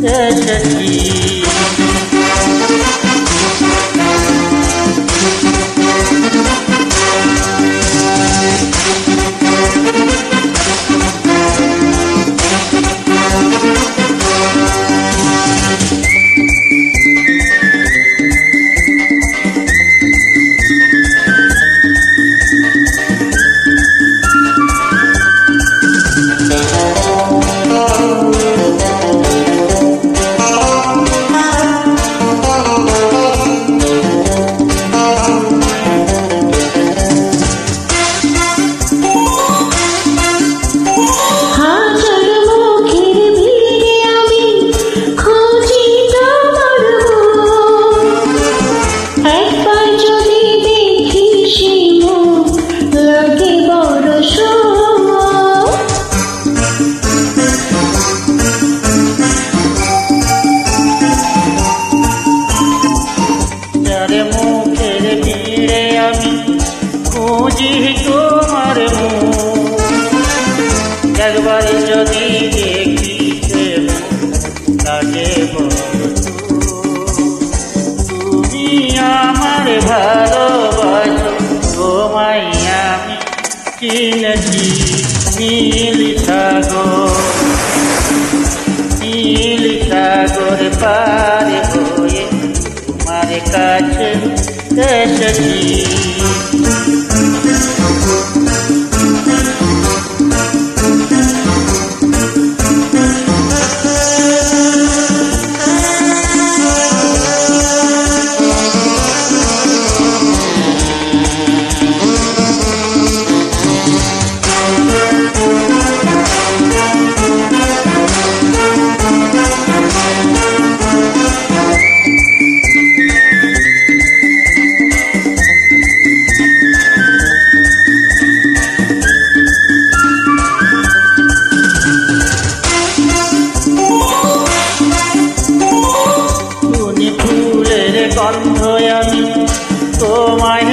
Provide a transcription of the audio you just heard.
的身影 আমার ভালোবাসো। তোমায় আমি কিনেছি নীল সাগর। নীল সাগর পারে হয়ে তোমার কাছে এসেছি। গন্ধ আমি তোমায়